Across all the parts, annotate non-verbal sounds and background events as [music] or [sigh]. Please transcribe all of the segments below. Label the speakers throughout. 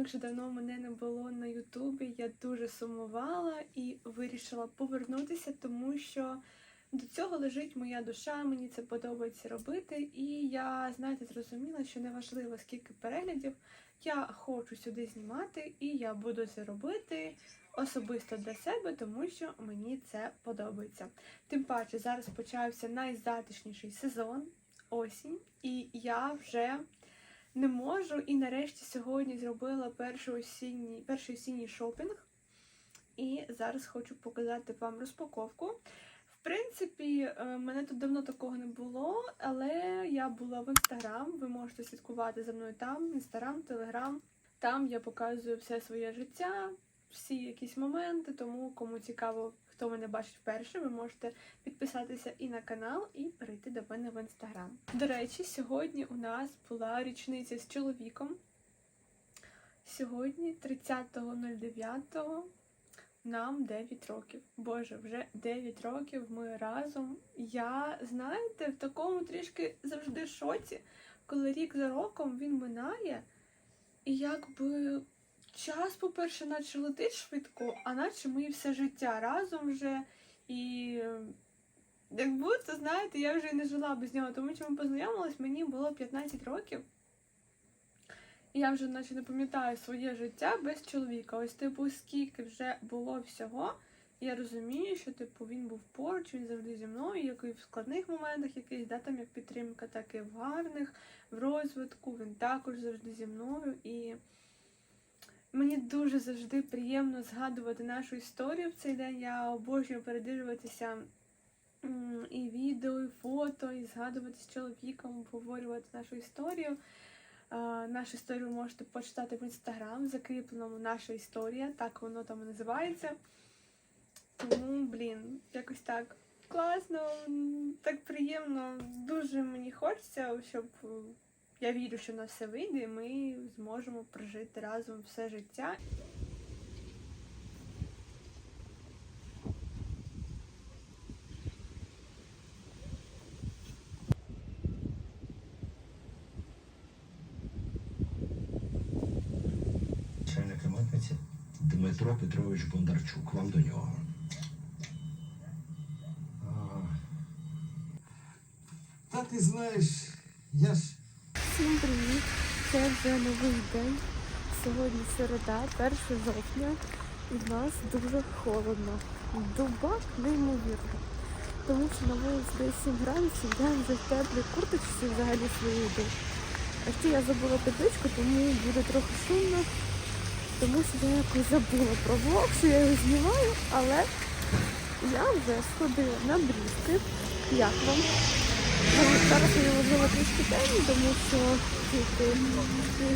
Speaker 1: як же давно мене не було на Ютубі. Я дуже сумувала і вирішила повернутися, тому що до цього лежить моя душа, мені це подобається робити. І я, знаєте, зрозуміла, що неважливо скільки переглядів, я хочу сюди знімати, і я буду це робити особисто для себе, тому що мені це подобається. Тим паче, зараз почався найзатишніший сезон, осінь, і я вже не можу. І нарешті сьогодні зробила перший осінній, перший осінній шопінг. І зараз хочу показати вам розпаковку. В принципі, е, мене тут давно такого не було, але я була в інстаграм. Ви можете слідкувати за мною там, інстаграм, телеграм. Там я показую все своє життя, всі якісь моменти. Тому кому цікаво, хто мене бачить вперше, ви можете підписатися і на канал, і перейти до мене в інстаграм. До речі, сьогодні у нас була річниця з чоловіком. Сьогодні, 30.09, нам 9 років. Боже, вже 9 років ми разом. Я, знаєте, в такому трішки завжди шоці, коли рік за роком він минає, і якби час, по-перше, наче летить швидко, а наче ми все життя разом вже. І як будто, знаєте, я вже не жила без нього, тому що ми познайомились, мені було 15 років. І я вже наче не пам'ятаю своє життя без чоловіка. Ось, типу, скільки вже було всього. Я розумію, що типу він був поруч, він завжди зі мною, як і в складних моментах якихось, да, там як підтримка, так і в гарних, в розвитку. Він також завжди зі мною. І мені дуже завжди приємно згадувати нашу історію в цей день. Я обожнюю передивлюватися і відео, і фото, і згадувати з чоловіком, обговорювати нашу історію. Нашу історію можете почитати в інстаграм, закріпленому наша історія, так воно там і називається. Тому, блін, якось так класно, так приємно. Дуже мені хочеться, щоб я вірю, що на все вийде, і ми зможемо прожити разом все життя.
Speaker 2: Митниці Дмитро Петрович Бондарчук. Вам до нього.
Speaker 3: Та ти знаєш, я ж
Speaker 1: Всім привіт! Це вже новий день. Сьогодні середа, 1 жовтня, і в нас дуже холодно. Дубак неймовірно. Тому що на вулиці десь 7 градусів, я вже в теплій курточці взагалі свої йду. А ще я забула табличку, тому буде трохи шумно. Тому що я якось забула про влог, що я його знімаю, але я вже сходила на брізки. Як вам? Зараз я ложила трішки темні, тому що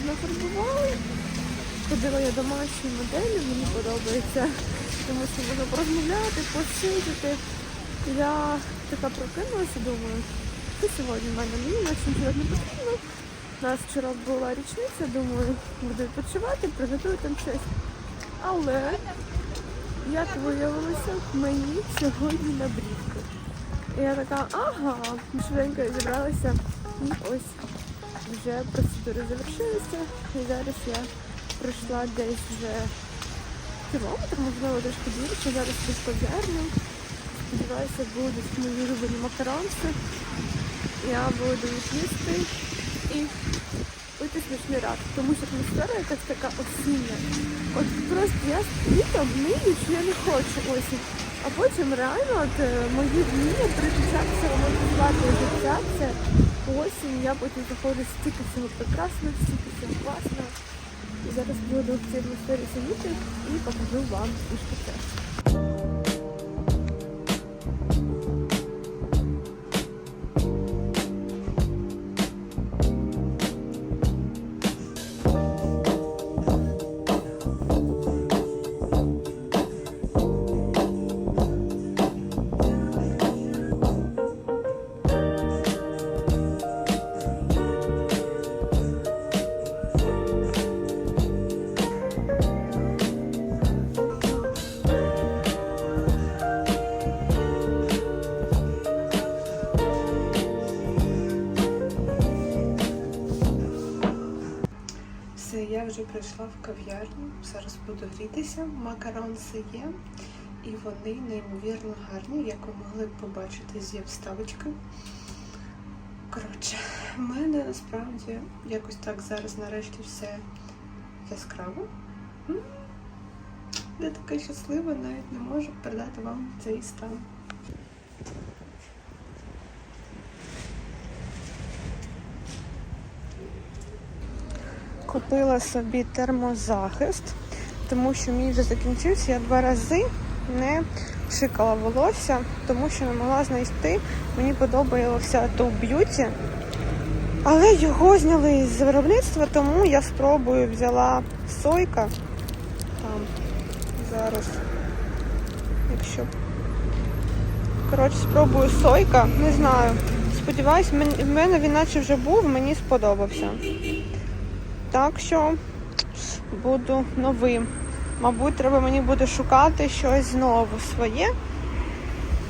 Speaker 1: нафарбували. Ходила я домашні моделі, мені подобається, тому що можна порозмовляти, посидіти. Я така прокинулася, думаю, що сьогодні в мене мені нічого не потрібно. У нас вчора була річниця, думаю, буду відпочивати, приготую там щось. Але, як виявилося, мені сьогодні набрідка. І я така, ага, швиденько зібралася. Ось вже процедури завершилися. І зараз я пройшла десь вже кілометр, можливо, трошки більше. Зараз кав'ярню. Сподіваюся, будуть мої улюблені макаронці. Я буду їсти і пити смачний рад. Тому що атмосфера якась така осіння. От просто я літом нию, що я не хочу осінь. А потім реально от е, мої вміння переключатися романтизувати життя, це осінь, я потім заходжу стільки всього прекрасного, стільки всього класного. І зараз буду в цій атмосфері сидіти і покажу вам трішки це.
Speaker 4: Прийшла в кав'ярню. Зараз буду грітися. Макаронси є. І вони неймовірно гарні, як ви могли побачити зі вставочки. Коротше, в мене насправді якось так зараз нарешті все яскраво. Я така щаслива, навіть не можу передати вам цей стан. Купила собі термозахист, тому що мій вже закінчився. Я два рази не пшикала волосся, тому що не могла знайти. Мені подобалося то б'юті. Але його зняли з виробництва, тому я спробую взяла сойка. Там зараз. Якщо. Коротше, спробую сойка, не знаю. Сподіваюсь, в мене він наче вже був, мені сподобався. Так що буду новим. Мабуть, треба мені буде шукати щось знову своє.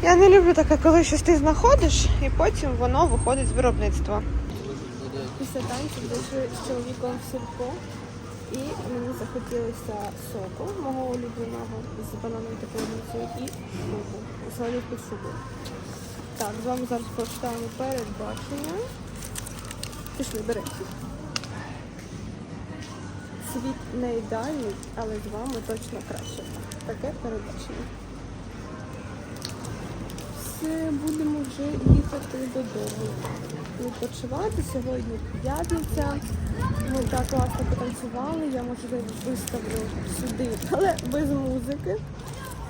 Speaker 4: Я не люблю таке, коли щось ти знаходиш і потім воно виходить з виробництва.
Speaker 1: Після танців вийшли з чоловіком в сільпо. І мені захотілося соку мого улюбленого з банановою та полуницею і шубу. Салат під шубу. Так, з вами зараз прочитаємо передбачення. Пішли, бери. Світ не ідеальний, але з вами точно краще. Таке передбачення. Все, будемо вже їхати додому. Відпочивати сьогодні п'ятниця. Ми так класно потанцювали. Я можливо виставлю сюди, але без музики.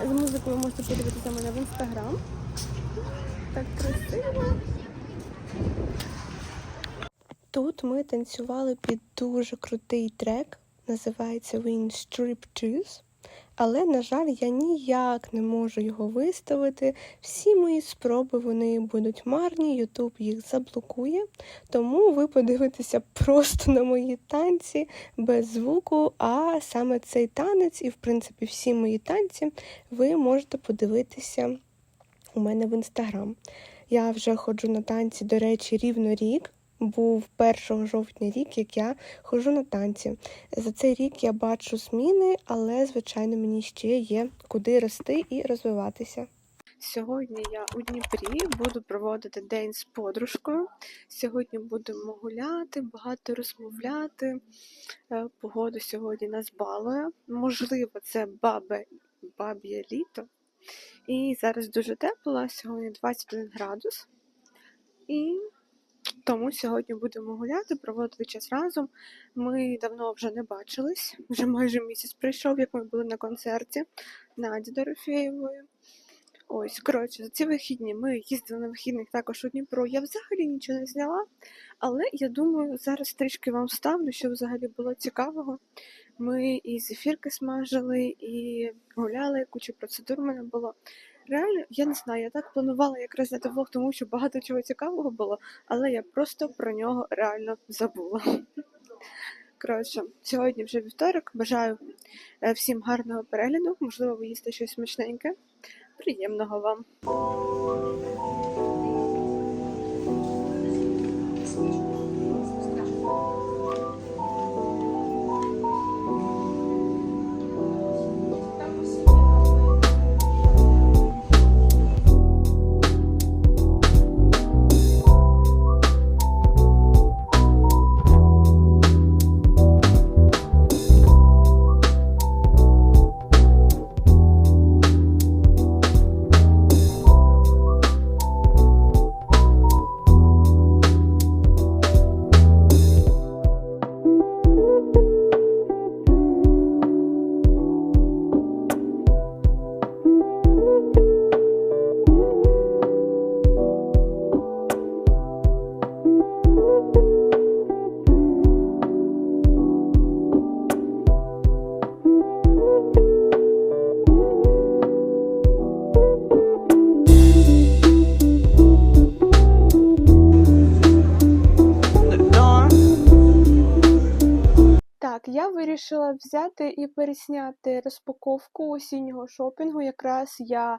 Speaker 1: З музикою можете подивитися мене в інстаграм. Так красиво. Тут ми танцювали під дуже крутий трек, називається Він Striptease. Але, на жаль, я ніяк не можу його виставити. Всі мої спроби вони будуть марні, Ютуб їх заблокує. Тому ви подивитеся просто на мої танці без звуку. А саме цей танець, і в принципі всі мої танці, ви можете подивитися у мене в інстаграм. Я вже ходжу на танці, до речі, рівно рік. Був 1 жовтня рік, як я ходжу на танці. За цей рік я бачу зміни, але, звичайно, мені ще є куди рости і розвиватися. Сьогодні я у Дніпрі буду проводити день з подружкою. Сьогодні будемо гуляти, багато розмовляти. Е, Погода сьогодні нас балує. Можливо, це бабе, баб'є літо. І зараз дуже тепло, сьогодні 21 градус. І тому сьогодні будемо гуляти, проводити час разом. Ми давно вже не бачились, вже майже місяць прийшов, як ми були на концерті Наді Дорофєєвої. Ось, коротше, за ці вихідні ми їздили на вихідних також у Дніпро. Я взагалі нічого не зняла, але я думаю, зараз трішки вам ставлю, щоб взагалі було цікавого. Ми і зефірки смажили, і гуляли, куча процедур у мене було. Реально, я не знаю, я так планувала якраз зняти влог, тому що багато чого цікавого було, але я просто про нього реально забула. [laughs] Коротше, сьогодні вже вівторок. Бажаю е, всім гарного перегляду. Можливо, ви їсте щось смачненьке. Приємного вам! Так, я вирішила взяти і пересняти розпаковку осіннього шопінгу. Якраз я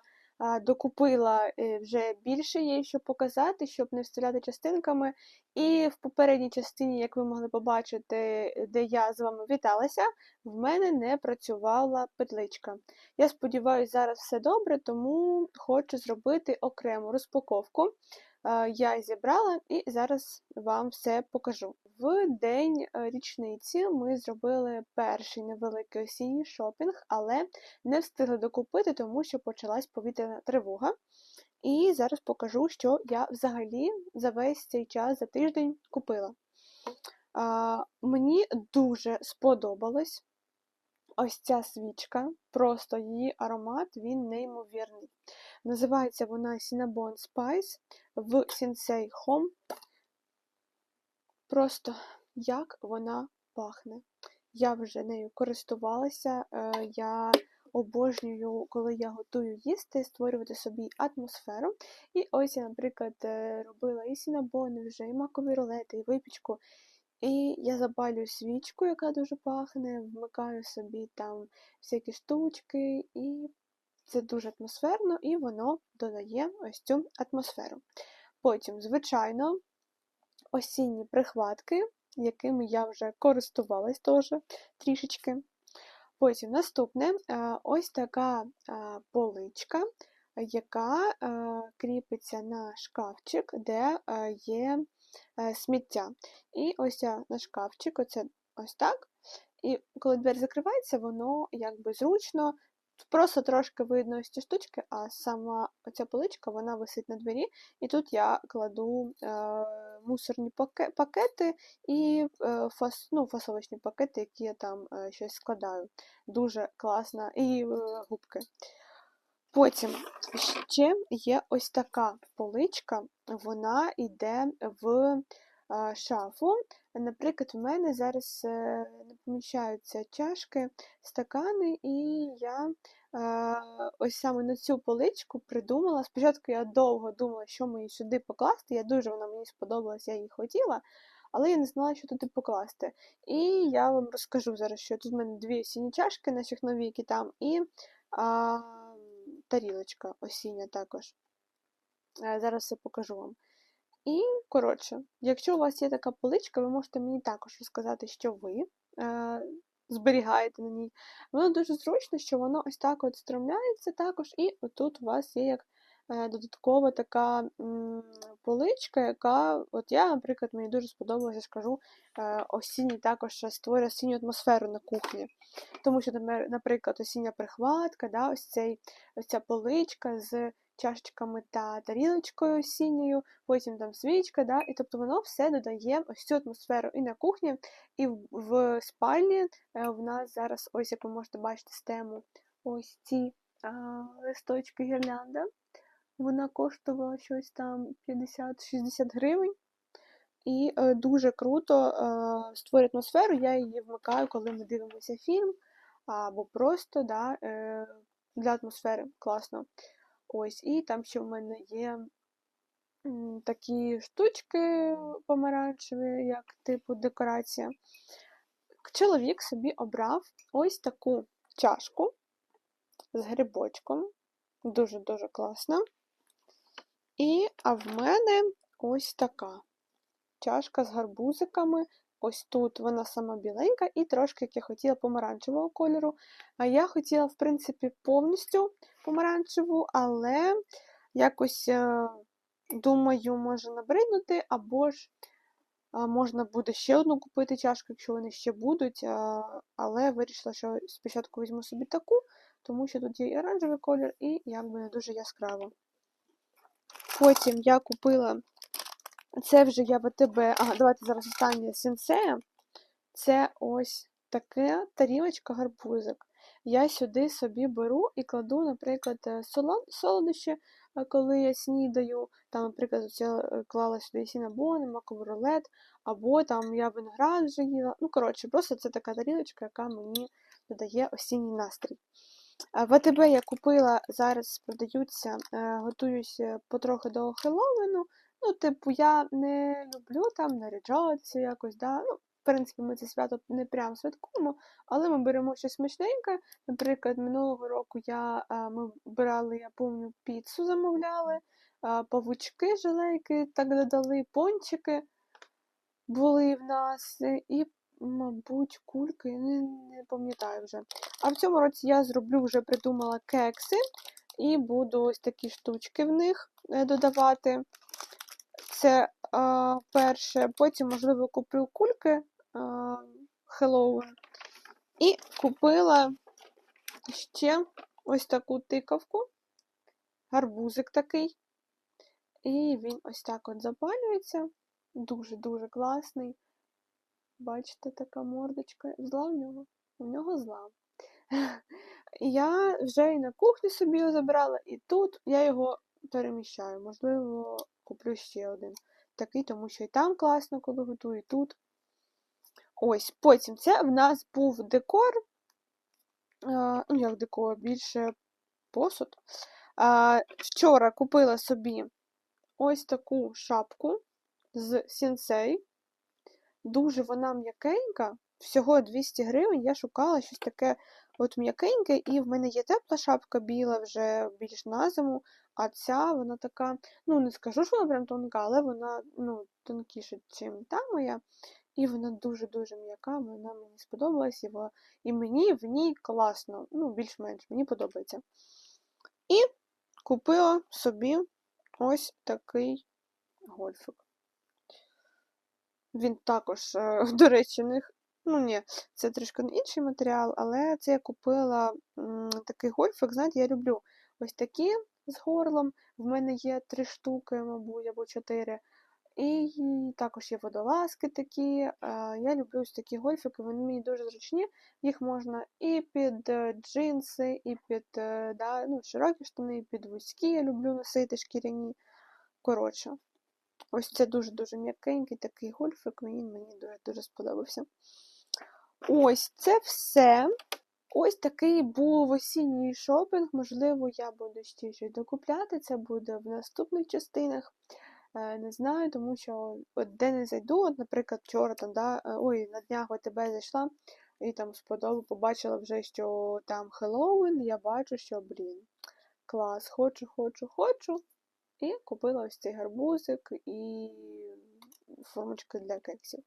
Speaker 1: докупила е, вже більше є, що показати, щоб не вставляти частинками. І в попередній частині, як ви могли побачити, де я з вами віталася, в мене не працювала петличка. Я сподіваюся, зараз все добре, тому хочу зробити окрему розпаковку. Я зібрала і зараз вам все покажу. В день е, річниці ми зробили перший невеликий осінній шопінг, але не встигли докупити, тому що почалась повітряна тривога. І зараз покажу, що я взагалі за весь цей час, за тиждень купила. А, мені дуже сподобалось ось ця свічка, просто її аромат, він неймовірний. Називається вона Cinnabon Spice в Sensei Home. Просто як вона пахне. Я вже нею користувалася, е, я обожнюю, коли я готую їсти, створювати собі атмосферу. І ось я, наприклад, е, робила і сінабони вже, і макові рулети, і випічку. І я запалюю свічку, яка дуже пахне, вмикаю собі там всякі штучки, і це дуже атмосферно, і воно додає ось цю атмосферу. Потім, звичайно, осінні прихватки, якими я вже користувалась теж трішечки. Потім наступне е, ось така е, поличка, яка е, кріпиться на шкафчик, де є сміття. І ось на шкафчик, оце ось так. І коли двері закривається, воно якби зручно. Просто трошки видно ось ці штучки, а сама оця поличка вона висить на двері, і тут я кладу е, мусорні пакети і е, фас, ну, фасовочні пакети, які я там е, щось складаю. Дуже класна. І е, губки. Потім ще є ось така поличка, вона йде в е, шафу. Наприклад, в мене зараз е, не поміщаються чашки, стакани, і я е, ось саме на цю поличку придумала. Спочатку я довго думала, що мені сюди покласти. Я дуже вона мені сподобалась, я її хотіла, але я не знала, що туди покласти. І я вам розкажу зараз, що тут в мене дві осінні чашки, наших нові, які там, і а, тарілочка осіння також. Е, Зараз все покажу вам. І, коротше, якщо у вас є така поличка, ви можете мені також розказати, що ви е, зберігаєте на ній. Воно дуже зручно, що воно ось так от стромляється також, і отут у вас є як е, додаткова така м, поличка, яка, от я, наприклад, мені дуже сподобалося, скажу, е, осінній також створює осінню атмосферу на кухні. Тому що, наприклад, осіння прихватка, да, ось, цей, ось ця поличка з чашечками та тарілочкою осінньою, потім там свічка, да, і тобто воно все додає ось цю атмосферу і на кухні, і в, спальні е, в нас зараз, ось як ви можете бачити з тему, ось ці а, листочки гірлянда. Вона коштувала щось там 50-60 гривень. І е, дуже круто е, створює атмосферу. Я її вмикаю, коли ми дивимося фільм, або просто да, е, для атмосфери класно. Ось, і там ще в мене є такі штучки помаранчеві, як типу декорація. Чоловік собі обрав ось таку чашку з грибочком. Дуже-дуже класно. І, а в мене ось така чашка з гарбузиками. Ось тут вона сама біленька і трошки, як я хотіла, помаранчевого кольору. Я хотіла, в принципі, повністю помаранчеву, але якось, е, думаю, може набриднути, або ж можна буде ще одну купити чашку, якщо вони ще будуть. Але вирішила, що спочатку візьму собі таку, тому що тут є і оранжевий колір, і якби не дуже яскраво. Потім я купила. Це вже я в АТБ. Ага, давайте зараз останнє сенсея. Це ось така тарілочка гарбузик. Я сюди собі беру і кладу, наприклад, е, солодощі, е, коли я снідаю. Там, наприклад, я е, клала сюди сінабони, маковий рулет, або там я виноград вже їла. Ну, коротше, просто це така тарілочка, яка мені додає осінній настрій. А В АТБ я купила, зараз продаються, готуюсь е, потрохи до Хеллоуіну. Ну, типу, я не люблю там наряджатися якось, да. Ну, принципі, ми це свято не прям святкуємо, але ми беремо щось смачненьке. Наприклад, минулого року я, ми брали, я пам'ятаю, піцу замовляли, павучки, желейки так додали, пончики були в нас, і, мабуть, кульки, не, не пам'ятаю вже. А в цьому році я зроблю, вже придумала кекси, і буду ось такі штучки в них е, додавати. Це а, перше. Потім, можливо, куплю кульки а, Halloween. І купила ще ось таку тикавку, гарбузик такий. І він ось так от запалюється. Дуже-дуже класний. Бачите, така мордочка. Зла в нього? У нього зла. [laughs] Я вже і на кухні собі його забрала, і тут я його переміщаю. Можливо, куплю ще один такий, тому що і там класно, коли готую, і тут. Ось, потім це в нас був декор. Ну, як декор, більше посуд. Вчора купила собі ось таку шапку з сінсей. Дуже вона м'якенька. Всього 200 гривень. Я шукала щось таке от м'якеньке, і в мене є тепла шапка біла вже більш на зиму, а ця вона така, ну не скажу, що вона прям тонка, але вона ну, тонкіша, ніж та моя. І вона дуже-дуже м'яка, вона мені сподобалась, і, і мені в ній класно, ну, більш-менш, мені подобається. І купила собі ось такий гольфик. Він також, е, [laughs] до речі, в них, ну ні, це трішки інший матеріал, але це я купила м, такий гольфик, знаєте, я люблю ось такі з горлом. В мене є три штуки, мабуть, або чотири. І також є водолазки такі. е, Я люблю ось такі гольфики, вони мені дуже зручні. Їх можна і під е, джинси, і під е, да, ну, широкі штани, і під вузькі. Я люблю носити шкіряні. Коротше, ось це дуже-дуже м'якенький такий гольфик, він мені дуже-дуже сподобався. Ось це все. Ось такий був осінній шопінг. Можливо, я буду ще щось докупляти. Це буде в наступних частинах. Е, Не знаю, тому що от де не зайду, от, наприклад, вчора там, да, е, ой, на днях ОТБ зайшла і там сподобало, побачила вже, що там Хеллоуін, я бачу, що, блін, клас, хочу, хочу, хочу. І купила ось цей гарбузик і формочки для кексів.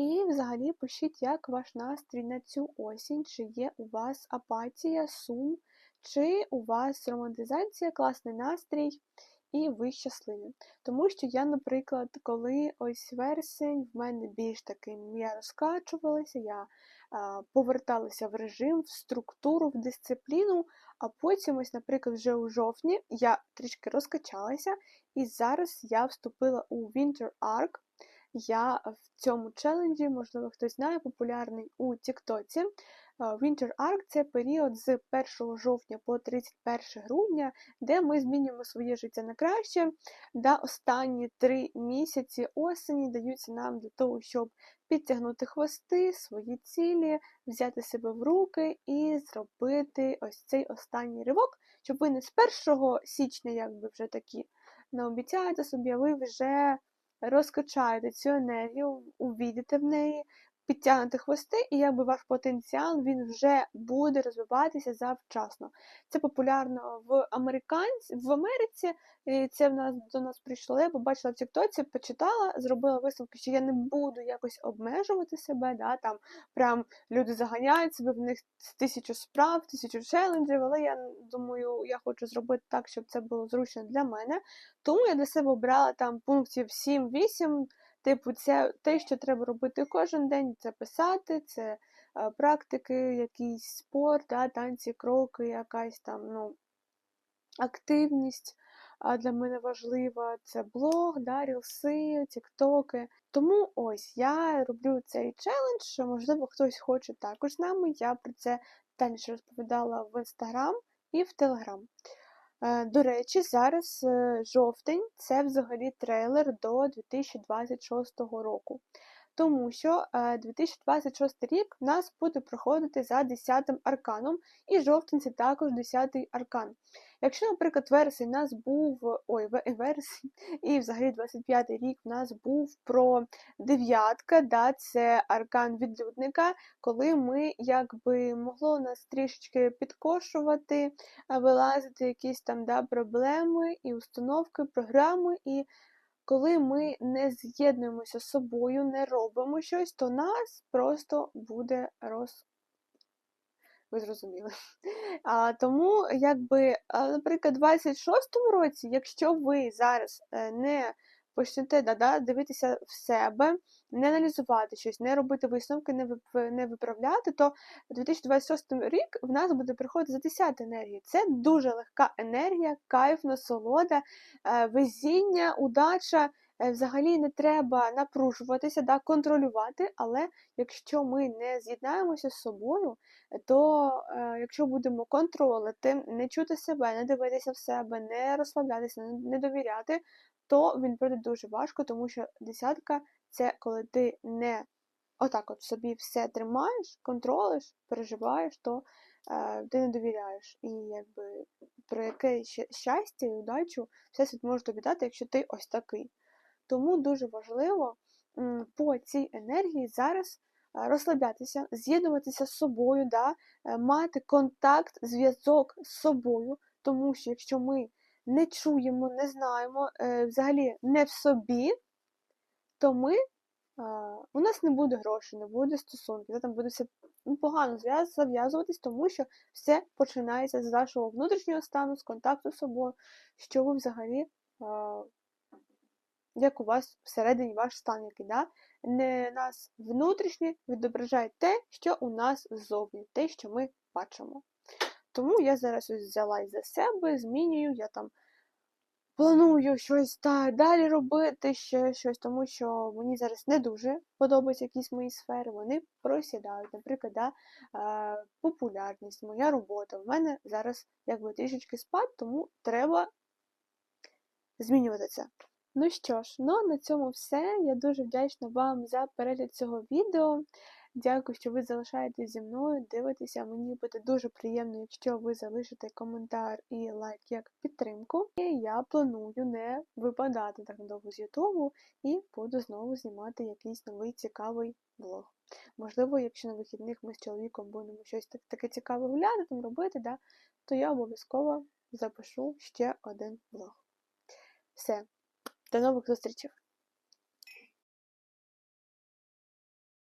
Speaker 1: І взагалі пишіть, як ваш настрій на цю осінь, чи є у вас апатія, сум, чи у вас романтизація, класний настрій, і ви щасливі. Тому що я, наприклад, коли ось вересень, в мене більш таким я розкачувалася, я а, поверталася в режим, в структуру, в дисципліну, а потім, ось, наприклад, вже у жовтні я трішки розкачалася, і зараз я вступила у Winter Arc. Я в цьому челенджі, можливо, хтось знає, популярний у Тіктоці. Е, Winter Arc це період з 1 жовтня по 31 грудня, де ми змінюємо своє життя на краще. Да, останні три місяці осені даються нам для того, щоб підтягнути хвости, свої цілі, взяти себе в руки і зробити ось цей останній ривок, щоб ви не з 1 січня, якби вже такі не обіцяєте собі, а ви вже розкачаєте цю енергію, увійдете в неї, підтягнете хвости, і якби ваш потенціал він вже буде розвиватися завчасно. Це популярно в американці в Америці. І це в нас до нас прийшло. Я побачила в Тіктоці, почитала, зробила висновки, що я не буду якось обмежувати себе. Да, там прям люди заганяють себе, в них тисячу справ, тисячу челенджів, але я думаю, я хочу зробити так, щоб це було зручно для мене. Тому я для себе обрала там пунктів 7-8. Типу, це те, що треба робити кожен день, це писати, це е, практики, якийсь спорт, да, танці, кроки, якась там ну, активність а, для мене важлива. Це блог, да, рілси, тіктоки. Тому ось я роблю цей челендж, що, можливо, хтось хоче також з нами. Я про це далі розповідала в інстаграм і в телеграм. Е, До речі, зараз е, жовтень це взагалі трейлер до 2026 року. Тому що е, 2026 рік в нас буде проходити за 10 арканом, і жовтень це також 10-й аркан. Якщо, наприклад, вересень у нас був, ой, ве- вересень, і взагалі 25-й рік в нас був про дев'ятка, да, це аркан відлюдника, коли ми якби могло нас трішечки підкошувати, вилазити якісь там да, проблеми і установки, програми, і коли ми не з'єднуємося з собою, не робимо щось, то нас просто буде роз. Ви зрозуміли. [laughs] А, тому, якби, наприклад, у 26-му році, якщо ви зараз е, не почнете да, да, дивитися в себе, не аналізувати щось, не робити висновки, не, не виправляти, то 2026 рік в нас буде приходити за 10 енергії. Це дуже легка енергія, кайф, насолода, е, везіння, удача. Е, Взагалі не треба напружуватися, да, контролювати, але якщо ми не з'єднаємося з собою, то е, якщо будемо контролити, не чути себе, не дивитися в себе, не розслаблятися, не, довіряти, то він пройде дуже важко, тому що десятка це коли ти не отак от собі все тримаєш, контролиш, переживаєш, то е, ти не довіряєш. І якби про яке щастя і удачу всесвіт може тобі дати, якщо ти ось такий. Тому дуже важливо по цій енергії зараз е, розслаблятися, з'єднуватися з собою, да, е, мати контакт, зв'язок з собою, тому що якщо ми не чуємо, не знаємо, е, взагалі не в собі, то ми, у нас не буде грошей, не буде стосунків, там буде все ну, погано зав'язуватись, тому що все починається з вашого внутрішнього стану, з контакту з собою, що ви взагалі. Як у вас всередині ваш стан який, да? Не нас внутрішнє відображає те, що у нас ззовні, те, що ми бачимо. Тому я зараз ось взялась за себе, змінюю, я там планую щось та, далі робити, ще щось, тому що мені зараз не дуже подобаються якісь мої сфери, вони просідають. Наприклад, да, е, популярність, моя робота. В мене зараз якби трішечки спад, тому треба змінювати це. Ну що ж, ну на цьому все. Я дуже вдячна вам за перегляд цього відео. Дякую, що ви залишаєтесь зі мною, дивитеся. Мені буде дуже приємно, якщо ви залишите коментар і лайк як підтримку. І я планую не випадати так надовго з Ютубу і буду знову знімати якийсь новий цікавий влог. Можливо, якщо на вихідних ми з чоловіком будемо щось так- таке цікаве гуляти, там робити, да, то я обов'язково запишу ще один влог. Все, до нових зустрічей!